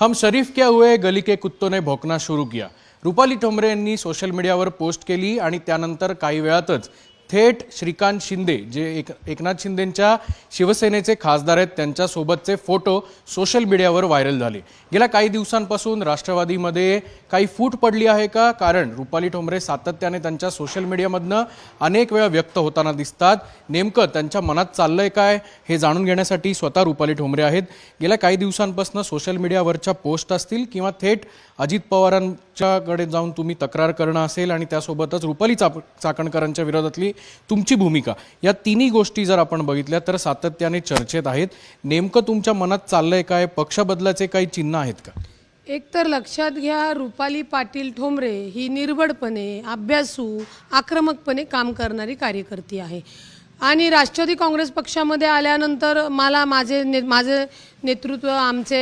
हम शरीफ क्या हुए? गली के कुत्तों ने भोकना शुरू किया। रुपाली ठोंबरे यांनी सोशल मीडियावर पोस्ट केली आणि त्यानंतर काही वेळातच थेट श्रीकांत शिंदे जे एक एकनाथ शिंदेंच्या शिवसेनेचे खासदार आहेत त्यांच्यासोबतचे फोटो सोशल मीडियावर व्हायरल झाले. गेल्या काही दिवसांपासून राष्ट्रवादीमध्ये काही फूट पडली आहे का? कारण रुपाली ठोंबरे सातत्याने त्यांच्या सोशल मीडियामधनं अनेक वेळा व्यक्त होताना दिसतात. नेमकं त्यांच्या मनात चाललंय काय हे जाणून घेण्यासाठी स्वतः रुपाली ठोंबरे आहेत. गेल्या काही दिवसांपासून सोशल मीडियावरच्या पोस्ट असतील किंवा थेट अजित पवारांच्याकडे जाऊन तुम्ही तक्रार करणं असेल आणि त्यासोबतच रुपाली चाप चाकणकरांच्या विरोधातली तुमची भूमिका. या तिन्ही गोष्टी जर आपण बघितल्या तर सातत्याने चर्चेत आहेत. नेमकं तुमच्या मनात चाललंय काय? पक्ष बदलाचे काही चिन्ह आहेत का? एक तर लक्षात घ्या रुपाली पाटील ठोंबरे ही निर्बडपणे अभ्यासू आक्रमकपणे काम करणारी कार्यकर्ती आहे. आणि राष्ट्रवादी काँग्रेस पक्षामध्ये आल्यानंतर मला माझे ने माझे नेतृत्व आमचे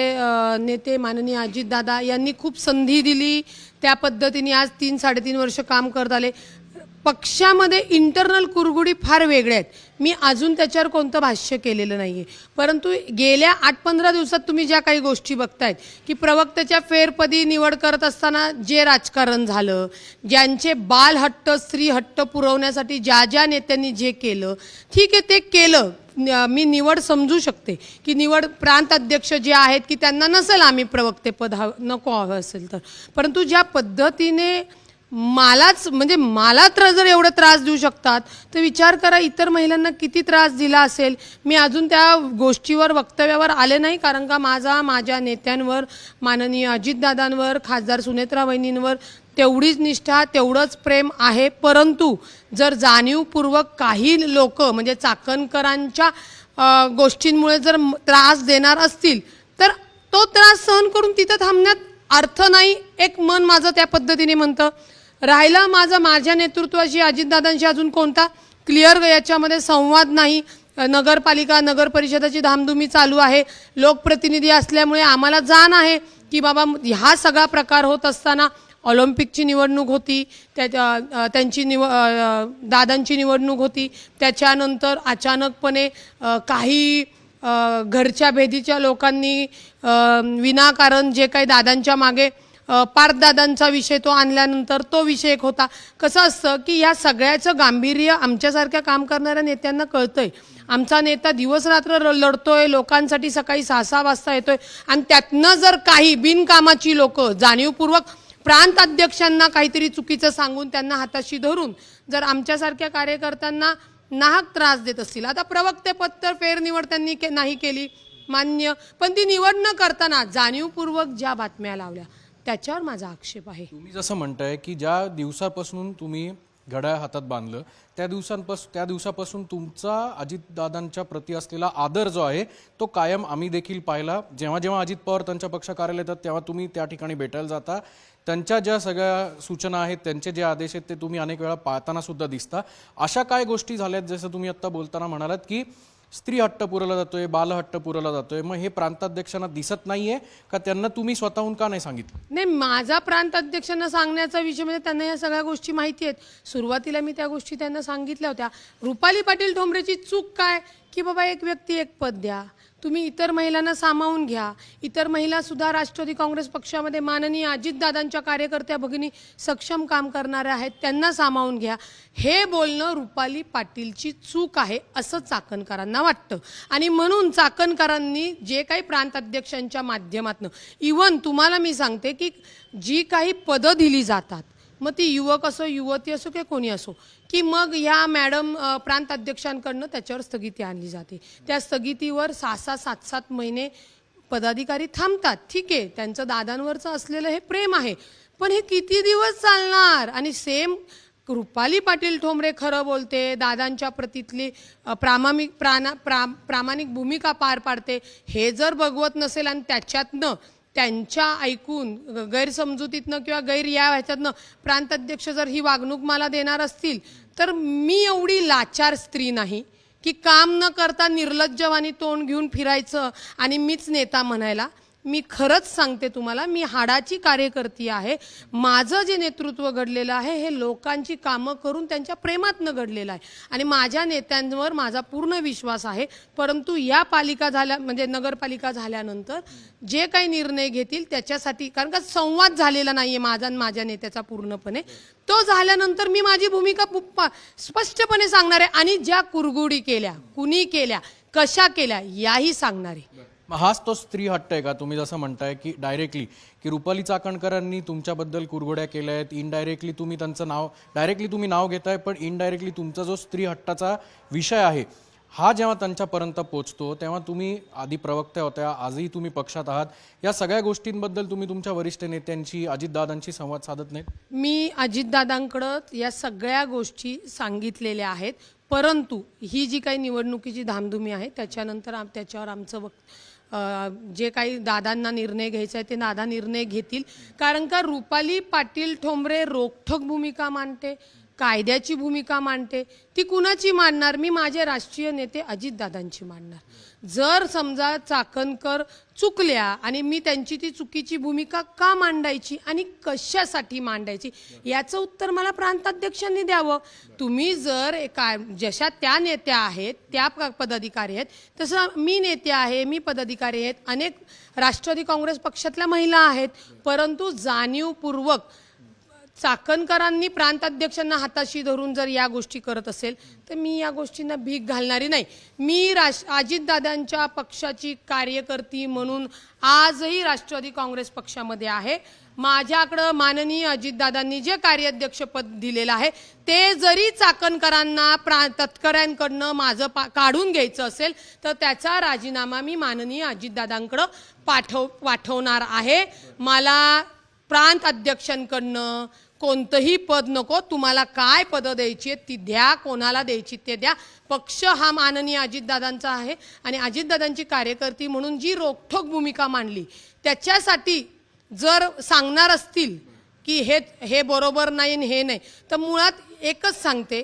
नेते माननीय अजितदादा यांनी खूप संधी दिली. त्या पद्धतीने आज तीन साडेतीन वर्ष काम करत आले. पक्षामध्ये इंटरनल कुरगुडी फार वेगळ्या आहेत. मी अजून त्याच्यावर कोणतं भाष्य केलेलं नाही आहे परंतु गेल्या आठ पंधरा दिवसात तुम्ही ज्या काही गोष्टी बघतायत की प्रवक्त्याच्या फेरपदी निवड करत असताना जे राजकारण झालं ज्यांचे बालहट्ट स्त्रीहट्ट पुरवण्यासाठी ज्या ज्या नेत्यांनी जे केलं ठीक आहे ते केलं. मी निवड समजू शकते की निवड प्रांत अध्यक्ष जे आहेत की त्यांना नसेल आम्ही प्रवक्तेपद हवं नको हवं असेल तर. परंतु ज्या पद्धतीने मलाच म्हणजे मला तर जर एवढं त्रास देऊ शकतात तर विचार करा इतर महिलांना किती त्रास दिला असेल. मी अजून त्या गोष्टीवर वक्तव्यावर आले नाही कारण का माझा माझ्या नेत्यांवर माननीय अजितदादांवर खासदार सुनेत्रा वहिनींवर तेवढीच निष्ठा तेवढंच प्रेम आहे. परंतु जर जाणीवपूर्वक काही लोक म्हणजे चाकणकरांच्या गोष्टींमुळे जर त्रास देणार असतील तर तो त्रास सहन करून तिथं थांबण्यात अर्थ नाही एक मन माझं त्या पद्धतीने म्हणतं. राहिला माझा माझ्या नेतृत्वाशी अजितदादांशी अजून कोणता? क्लिअर याच्यामध्ये संवाद नाही. नगरपालिका नगर परिषदाची धामधुमी चालू आहे. लोकप्रतिनिधी असल्यामुळे आम्हाला जाण आहे की बाबा हा सगळा प्रकार होत असताना ऑलिम्पिकची निवडणूक होती त्या त्यांची निव दादांची निवडणूक होती. त्याच्यानंतर अचानकपणे काही घरच्या भेदीच्या लोकांनी विनाकारण जे काही दादांच्या मागे पार्थदादांचा विषय तो आणल्यानंतर तो विषय एक होता. कसं असतं की या सगळ्याचं गांभीर्य आमच्यासारख्या काम करणाऱ्या नेत्यांना कळतंय. आमचा नेता दिवस रात्र लढतोय लोकांसाठी सकाळी सहा सहा वाजता येतोय. आणि त्यातनं जर काही बिनकामाची लोक जाणीवपूर्वक प्रांत अध्यक्षांना काहीतरी चुकीचं सांगून त्यांना हाताशी धरून जर आमच्यासारख्या कार्यकर्त्यांना नाहक त्रास देत असतील. आता प्रवक्तेपद तर फेरनिवड त्यांनी के नाही केली मान्य. पण ती निवड न करताना जाणीवपूर्वक ज्या बातम्या लावल्या त्याच्यावर माझा आक्षेप आहे. तुम्ही जसं म्हणताय की ज्या दिवसापासून तुम्ही घड्याळ हातात बांधलं त्या दिवसांपासून त्या दिवसापासून तुमचा अजितदादांच्या प्रती असलेला आदर जो आहे तो कायम आम्ही देखील पाहिला. जेव्हा जेव्हा अजित पवार त्यांच्या पक्ष कार्यालय येतात तेव्हा तुम्ही त्या ठिकाणी भेटायला जाता. त्यांच्या ज्या सगळ्या सूचना आहेत त्यांचे जे आदेश आहेत ते तुम्ही अनेक वेळा पाळताना सुद्धा दिसता. अशा काय गोष्टी झाल्यात जसं तुम्ही आत्ता बोलताना म्हणालात की स्त्री हट्ट पुरवला जातोय बालहट्ट पुरवला जातोय. मग हे प्रांताध्यक्षांना दिसत नाहीये का त्यांना तुम्ही स्वतःहून का नाही सांगितलं? नाही माझा प्रांत अध्यक्षांना सांगण्याचा विषय म्हणजे त्यांना या सगळ्या गोष्टी माहिती आहेत. सुरुवातीला मी त्या गोष्टी त्यांना सांगितल्या होत्या. रुपाली पाटील ठोंबरेची चूक काय? की बाबा एक व्यक्ती एक पद द्या. तुम्ही इतर महिलांना सामावून घ्या. इतर महिलासुद्धा राष्ट्रवादी काँग्रेस पक्षामध्ये माननीय अजितदादांच्या कार्यकर्त्या भगिनी सक्षम काम करणाऱ्या आहेत त्यांना सामावून घ्या. हे बोलणं रुपाली पाटीलची चूक आहे असं चाकणकरांना वाटतं. आणि म्हणून चाकणकरांनी जे काही प्रांत अध्यक्षांच्या माध्यमातनं इवन तुम्हाला मी सांगते की जी काही पदं दिली जातात मग ती युवक असो युवती असो किंवा कोणी असो की मग ह्या मॅडम प्रांत अध्यक्षांकडनं त्याच्यावर स्थगिती आणली जाते. त्या स्थगितीवर सहा सहा सात सात महिने पदाधिकारी थांबतात. ठीक आहे त्यांचं दादांवरचं असलेलं हे प्रेम आहे पण हे किती दिवस चालणार? आणि सेम रुपाली पाटील ठोंबरे खरं बोलते दादांच्या प्रतीतली प्रामाणिक प्राणा प्रा प्रामाणिक भूमिका पार पाडते. हे जर बघवत नसेल आणि त्याच्यातनं त्यांच्या ऐकून गैरसमजुतीतनं किंवा गैर या ह्याच्यातनं प्रांताध्यक्ष जर ही वागणूक मला देणार असतील तर मी एवढी लाचार स्त्री नाही की काम न करता निर्लज्जवानी तोंड घेऊन फिरायचं आणि मीच नेता म्हणायला मी खरंच सांगते तुम्हाला मी हाडाची कार्यकर्ती आहे. माझं जे नेतृत्व घडलेलं आहे हे लोकांची कामं करून त्यांच्या प्रेमातनं घडलेलं आहे. आणि माझ्या नेत्यांवर माझा पूर्ण विश्वास आहे. परंतु या पालिका झाल्या म्हणजे नगरपालिका झाल्यानंतर जे काही निर्णय घेतील त्याच्यासाठी कारण का संवाद झालेला नाही आहे माझा आणि माझ्या नेत्याचा पूर्णपणे. तो झाल्यानंतर मी माझी भूमिका स्पष्टपणे सांगणार आहे. आणि ज्या कुरगुडी केल्या कुणी केल्या कशा केल्या याही सांगणार आहे. मग हाच तो स्त्री हट्ट आहे का? तुम्ही जसं म्हणताय की डायरेक्टली की रुपाली चाकणकरांनी तुमच्याबद्दल कुरघोड्या केल्या आहेत इनडायरेक्टली तुम्ही त्यांचं नाव डायरेक्टली तुम्ही नाव घेताय पण इनडायरेक्टली तुमचा जो स्त्री हट्टाचा विषय आहे हा जेव्हा त्यांच्यापर्यंत पोचतो तेव्हा तुम्ही आधी प्रवक्त्या होत्या आजही तुम्ही पक्षात आहात. या सगळ्या गोष्टींबद्दल तुम्ही तुमच्या वरिष्ठ नेत्यांशी अजितदादांशी संवाद साधत नाहीत? मी अजितदादांकडं या सगळ्या गोष्टी सांगितलेल्या आहेत. परंतु ही जी काही निवडणुकीची धामधुमी आहे त्याच्यानंतर आम त्याच्यावर आमचं वक्त जे काही दादांना निर्णय घ्यायचा आहे ते दादा निर्णय घेतील. कारण का रुपाली पाटील ठोंबरे रोखठोक भूमिका मांडते. कायद्याची भूमिका मांडते ती कुणाची मांडणार? मी माझे राष्ट्रीय नेते अजितदादांची मांडणार. जर समजा चाकणकर चुकल्या आणि मी त्यांची ती चुकीची भूमिका का मांडायची आणि कशासाठी मांडायची याचं उत्तर मला प्रांताध्यक्षांनी द्यावं. तुम्ही जर एका जशा त्या नेत्या आहेत त्या पदाधिकारी आहेत तसं मी नेते आहे मी पदाधिकारी आहेत अनेक राष्ट्रवादी काँग्रेस पक्षातल्या महिला आहेत परंतु जाणीवपूर्वक चाकणकरांनी प्रांताध्यक्षांना हाताशी धरून जर या गोष्टी करत असेल तर मी या गोष्टींना भीक घालणारी नाही. मी राश अजितदादांच्या पक्षाची कार्यकर्ती म्हणून आजही राष्ट्रवादी काँग्रेस पक्षामध्ये आहे. माझ्याकडं माननीय अजितदादांनी जे कार्याध्यक्षपद दिलेलं आहे ते जरी चाकणकरांना प्रा तत्कऱ्यांकडनं माझं पा काढून घ्यायचं असेल तर त्याचा राजीनामा मी माननीय अजितदादांकडं पाठव पाठवणार आहे. मला प्रांत अध्यक्षांकडनं कोणतंही पद नको तुम्हाला काय पदं द्यायची आहेत ती द्या कोणाला द्यायची ते द्या. पक्ष हा माननीय अजितदादांचा आहे आणि अजितदादांची कार्यकर्ती म्हणून जी रोखोक भूमिका मांडली त्याच्यासाठी जर सांगणार असतील की हे हे बरोबर नाही हे नाही तर मुळात एकच सांगते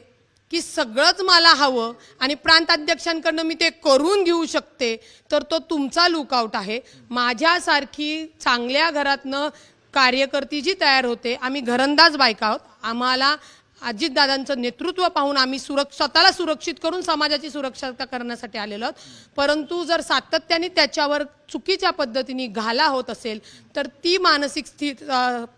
की सगळंच मला हवं आणि प्रांताध्यक्षांकडनं मी ते करून घेऊ शकते तर तो तुमचा लुकआउट आहे. माझ्यासारखी चांगल्या घरातनं कार्यकर्ती जी तयार होते. आम्ही घरंदाज बायका आहोत. आम्हाला अजितदादांचं नेतृत्व पाहून आम्ही सुरक्ष स्वतःला सुरक्षित करून समाजाची सुरक्षा करण्यासाठी आलेलो आहोत. परंतु जर सातत्याने त्याच्यावर चुकीच्या पद्धतीने घाला होत असेल तर ती मानसिक स्थित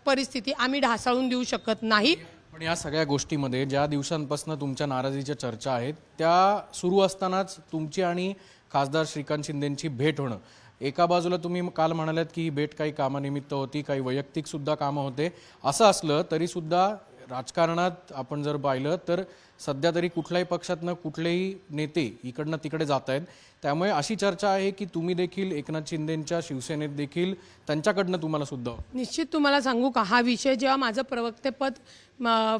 परिस्थिती आम्ही ढासळून देऊ शकत नाही. पण या सगळ्या गोष्टीमध्ये ज्या दिवसांपासून तुमच्या नाराजीच्या चर्चा आहेत त्या सुरू असतानाच तुमची आणि खासदार श्रीकांत शिंदेंची भेट होणं. एका बाजूला तुम्ही काल म्हणालात की ही भेट काही कामानिमित्त होती काही वैयक्तिक सुद्धा कामं होते. असं असलं तरी सुद्धा राजकारणात आपण जर पाहिलं तर सध्या तरी कुठल्याही पक्षातनं कुठलेही नेते इकडनं तिकडे जात आहेत. त्यामुळे अशी चर्चा आहे की तुम्ही देखील एकनाथ शिंदेच्या शिवसेनेत देखील त्यांच्याकडनं तुम्हाला सुद्धा निश्चित तुम्हाला सांगू का? हा विषय जेव्हा माझं प्रवक्तेपद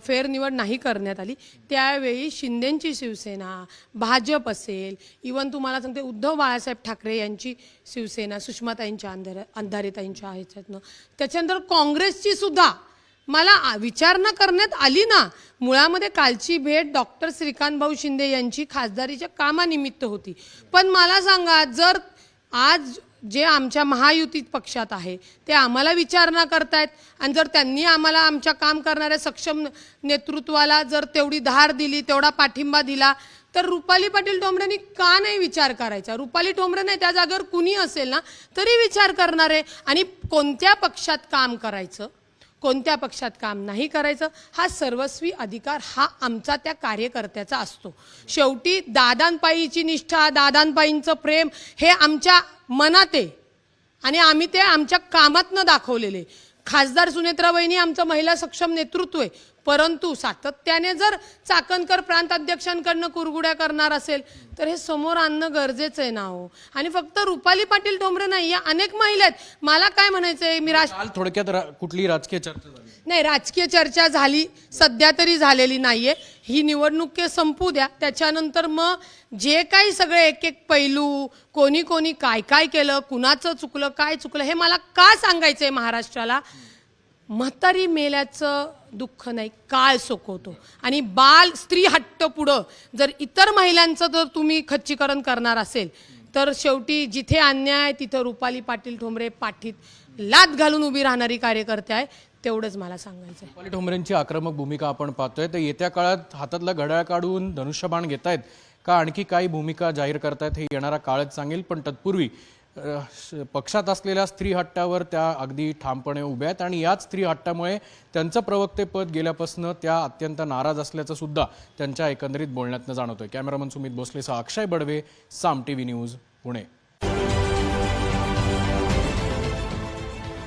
फेरनिवड नाही करण्यात आली त्यावेळी शिंदेंची शिवसेना भाजप असेल इवन तुम्हाला सांगते उद्धव बाळासाहेब ठाकरे यांची शिवसेना सुषमाताईंच्या अंधार अंधारेताईंच्या ह्याच्यातनं. त्याच्यानंतर काँग्रेसची सुद्धा मला विचारणा करण्यात आली ना मुळामध्ये कालची भेट डॉक्टर श्रीकांत भाऊ शिंदे यांची खासदारीच्या कामानिमित्त होती. पण मला सांगा जर आज जे आमच्या महायुती पक्षात आहे ते आम्हाला विचारणा करतायत आणि जर त्यांनी आम्हाला आमच्या काम करणाऱ्या सक्षम नेतृत्वाला जर तेवढी धार दिली तेवढा पाठिंबा दिला तर रुपाली पाटील ठोंबरेंनी का नाही विचार करायचा? रुपाली ठोंबरे नाही त्या जागेवर कुणी असेल ना तरी विचार करणार आहे आणि कोणत्या पक्षात काम करायचं? कोणत्या पक्षात काम नाही करायचं हा सर्वस्वी अधिकार हा आमचा त्या कार्यकर्त्याचा असतो. शेवटी दादांपायीची निष्ठा दादांपायींचं प्रेम हे आमच्या मनात आहे. आणि आम्ही ते आमच्या कामातनं दाखवलेले. खासदार सुनेत्राबाईंनी आमचं महिला सक्षम नेतृत्व आहे. परंतु सातत्याने जर चाकणकर प्रांताध्यक्षांकडनं कुरगुड्या करणार असेल तर हे समोर आणणं गरजेचं आहे ना हो. आणि फक्त रुपाली पाटील ठोंबरे नाही या अनेक महिला आहेत. मला काय म्हणायचंय मी राज थोडक्यात रा- कुठली राजकीय चर्चा नाही राजकीय चर्चा झाली सध्या तरी झालेली नाहीये. ही निवडणूक संपू द्या. त्याच्यानंतर मग जे काही सगळे एक एक पैलू कोणी कोणी काय काय केलं कुणाचं चुकलं काय चुकलं हे मला का सांगायचंय महाराष्ट्राला? म्हातारी मेल्याचं दुःख नाही काळ सोकवतो आणि बाल स्त्री हट्ट पुढं जर इतर महिलांचं जर तुम्ही खच्चीकरण करणार असेल तर शेवटी जिथे अन्याय आहे तिथं रुपाली पाटील ठोंबरे पाठीत लात घालून उभी राहणारी कार्यकर्ते आहे. तेवढंच मला सांगायचं आहे रुपाली ठोंबरेंची आक्रमक भूमिका आपण पाहतोय. तर येत्या काळात हातातला घड्याळ काढून धनुष्यबाण घेतायत का आणखी काही भूमिका जाहीर करतायत हे येणारा काळच सांगेल. पण तत्पूर्वी अ, श- पक्षात असलेल्या स्त्री हट्टावर त्या अगदी ठामपणे उभ्या आहेत आणि याच स्त्री हट्टामुळे त्यांचं प्रवक्तेपद गेल्यापासून त्या अत्यंत नाराज असल्याचं सुद्धा त्यांच्या एकंदरीत बोलण्यातनं जाणवतोय. Cameraman Sumit भोसलेसह Akshay Badve Saam T V news Pune.